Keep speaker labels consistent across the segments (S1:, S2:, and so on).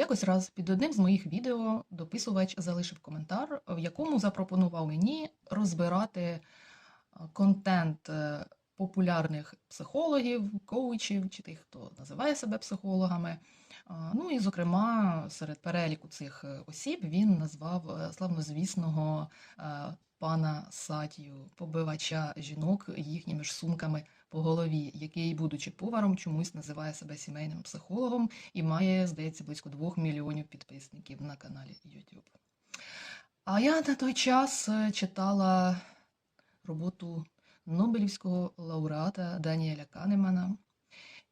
S1: Якось раз під одним з моїх відео дописувач залишив коментар, в якому запропонував мені розбирати е, контент е, популярних психологів, коучів чи тих, хто називає себе психологами. Ну і, зокрема, серед переліку цих е, осіб він назвав е, славнозвісного е, пана Сатію, побивача жінок їхніми ж сумками по голові, який, будучи поваром, чомусь називає себе сімейним психологом і має, здається, близько двох мільйонів підписників на каналі YouTube. А я на той час читала роботу Нобелівського лауреата Даніеля Канемана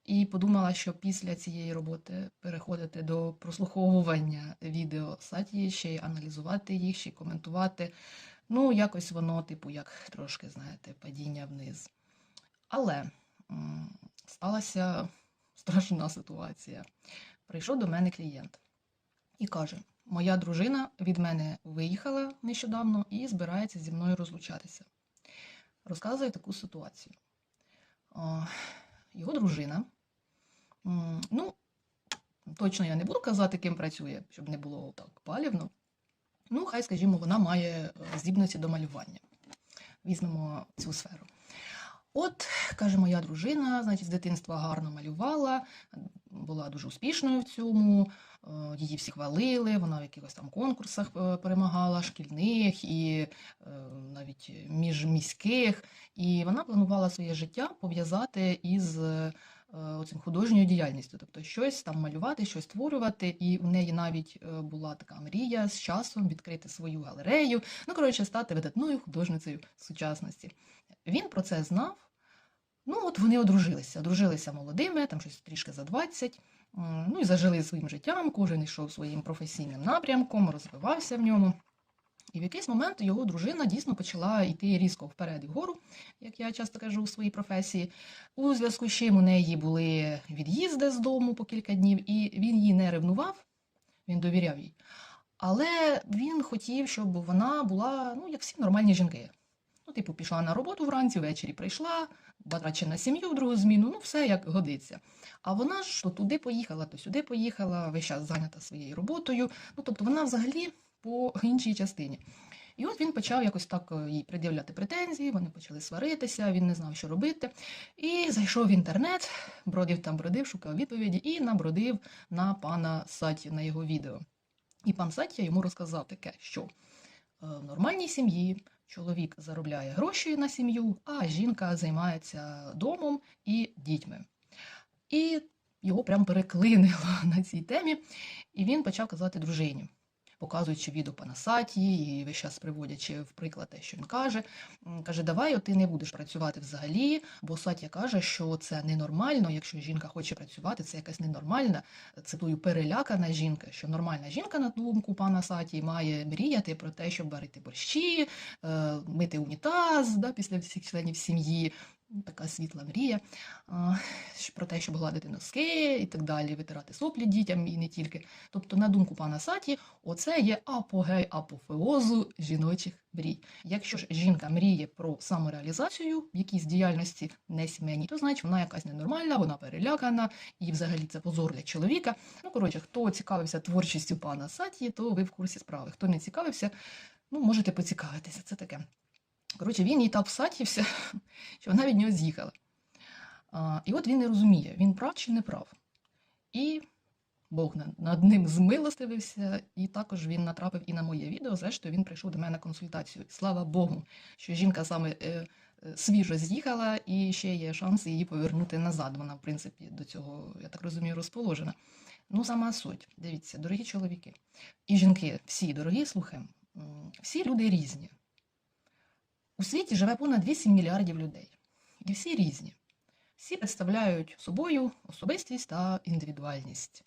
S1: і подумала, що після цієї роботи переходити до прослуховування відео Сатії, ще й аналізувати їх, ще й коментувати. Ну, якось воно, типу, як трошки, знаєте, падіння вниз. Але м, сталася страшна ситуація. Прийшов до мене клієнт і каже: Моя дружина від мене виїхала нещодавно і збирається зі мною розлучатися. Розказує таку ситуацію. Його дружина, ну, точно я не буду казати, ким працює, щоб не було так палівно. Ну, хай, скажімо, вона має е, здібності до малювання. Візьмемо цю сферу. От, каже, моя дружина, значить, з дитинства гарно малювала, була дуже успішною в цьому, е, її всі хвалили, вона в якихось там конкурсах е, перемагала, шкільних і навіть міжміських. І вона планувала своє життя пов'язати із оцим художньою діяльністю, тобто щось там малювати, щось створювати. І в неї навіть е, була така мрія з часом відкрити свою галерею, ну коротше, стати видатною художницею сучасності. Він про це знав. Ну, от вони одружилися, одружилися молодими, там щось трішки за 20, ну і зажили своїм життям, кожен йшов своїм професійним напрямком, розвивався в ньому. І в якийсь момент його дружина дійсно почала йти різко вперед і вгору, як я часто кажу у своїй професії. У зв'язку з чим у неї були від'їзди з дому по кілька днів, і він її не ревнував, він довіряв їй. Але він хотів, щоб вона була, ну, як всі нормальні жінки. Ну, типу, пішла на роботу вранці, ввечері прийшла, батраче на сім'ю в другу зміну, ну все як годиться. А вона ж то туди поїхала, то сюди поїхала, весь час зайнята своєю роботою. Ну, тобто вона взагалі по іншій частині. І от він почав якось так е, їй пред'являти претензії, вони почали сваритися, він не знав, що робити. І зайшов в інтернет, бродив там, бродив, шукав відповіді і набродив на пана Саті на його відео. І пан Сатія йому розказав таке, що е, в нормальній сім'ї чоловік заробляє гроші на сім'ю, а жінка займається домом і дітьми. І його прям переклинило на цій темі, і він почав казати дружині, показуючи відео пана Сатії і весь час приводячи в приклад те, що він каже. Каже, давай ти не будеш працювати взагалі, бо Сатія каже, що це ненормально, якщо жінка хоче працювати, це якась ненормальна, цитую, перелякана жінка, що нормальна жінка, на думку пана Сатії, має мріяти про те, щоб варити борщі, е, мити унітаз да, після всіх членів сім'ї. Така світла мрія про те, щоб гладити носки і так далі, витирати соплі дітям і не тільки. Тобто, на думку пана Саті, оце є апогей апофеозу жіночих мрій. Якщо ж жінка мріє про самореалізацію в якійсь діяльності не сімейній, то значить вона якась ненормальна, вона перелякана, і взагалі це позор для чоловіка. Ну, коротше, хто цікавився творчістю пана Саті, то ви в курсі справи. Хто не цікавився, ну, можете поцікавитися. Це таке. Коротше, він їй так всатівся, що вона від нього з'їхала. І от він не розуміє, він прав чи не прав. І Бог над, ним змилостивився, і також він натрапив і на моє відео. Зрештою, він прийшов до мене на консультацію. Слава Богу, що жінка саме е, е, свіжо з'їхала, і ще є шанс її повернути назад. Вона, в принципі, до цього, я так розумію, розположена. Ну, сама суть. Дивіться, дорогі чоловіки і жінки, всі дорогі, слухаємо, всі люди різні. У світі живе понад 8 мільярдів людей. І всі різні. Всі представляють собою особистість та індивідуальність.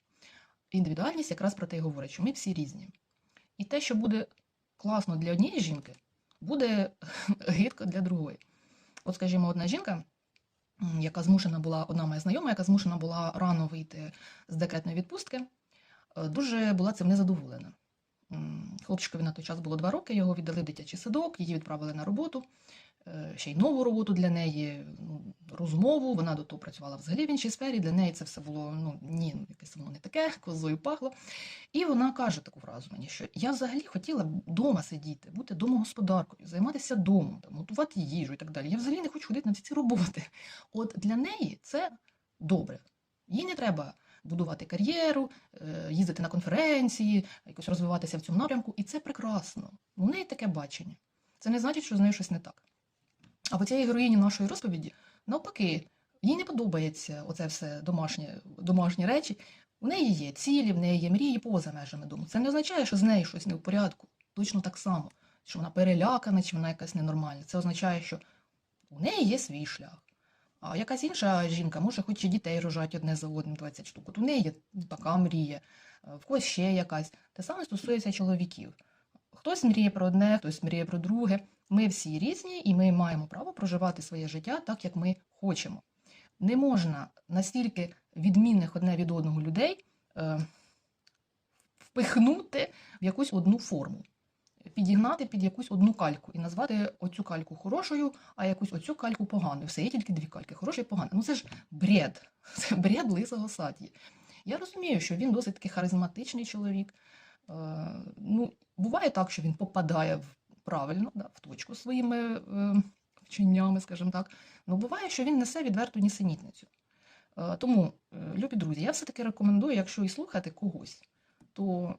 S1: Індивідуальність якраз про те й говорить, що ми всі різні. І те, що буде класно для однієї жінки, буде гидко для другої. От, скажімо, одна жінка, яка змушена була, одна моя знайома, яка змушена була рано вийти з декретної відпустки, е, дуже була цим незадоволена. Хлопчикові на той час було два роки, його віддали в дитячий садок, її відправили на роботу. е, ще й нову роботу для неї, ну, розмову. Вона до того працювала взагалі в іншій сфері. Для неї це все було ну ні, якесь воно не таке, козою пахло. І вона каже таку фразу мені, що я взагалі хотіла вдома сидіти, бути домогосподаркою, займатися домом, там, готувати їжу і так далі. Я взагалі не хочу ходити на всі ці роботи. От для неї це добре. Їй не треба будувати кар'єру, е, їздити на конференції, якось розвиватися в цьому напрямку, і це прекрасно. У неї таке бачення. Це не значить, що з нею щось не так. А в цієї героїні нашої розповіді, навпаки, їй не подобається оце все домашнє, домашні речі. У неї є цілі, в неї є мрії поза межами дому. Це не означає, що з нею щось не в порядку. Точно так само, що вона перелякана, чи вона якась ненормальна. Це означає, що у неї є свій шлях. А якась інша жінка може хоч і дітей рожати одне за одним 20 штук. От у неї є така мрія, е, в когось ще якась. Те саме стосується чоловіків. Хтось мріє про одне, хтось мріє про друге. Ми всі різні, і ми маємо право проживати своє життя так, як ми хочемо. Не можна настільки відмінних одне від одного людей е, впихнути в якусь одну форму, підігнати під якусь одну кальку і назвати оцю кальку хорошою, а якусь оцю кальку поганою. Все, є тільки дві кальки, хороша і погана. Ну це ж бред. Це бред лисого саді. Я розумію, що він досить таки харизматичний чоловік. Е, ну, буває так, що він попадає в правильно, да, в точку своїми е, вченнями, скажімо так. Ну, буває, що він несе відверту нісенітницю. Е, тому, е, любі друзі, я все-таки рекомендую, якщо і слухати когось, то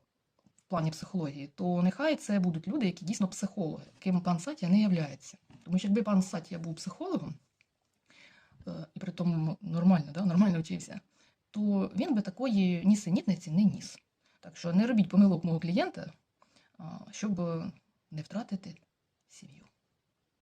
S1: плані психології, то нехай це будуть люди, які дійсно психологи, яким пан Сатія не являється. Тому що якби пан Сатія був психологом, е, і при тому нормально, да, нормально вчився, то він би такої нісенітниці не ніс. Так що не робіть помилок мого клієнта, щоб не втратити сім'ю.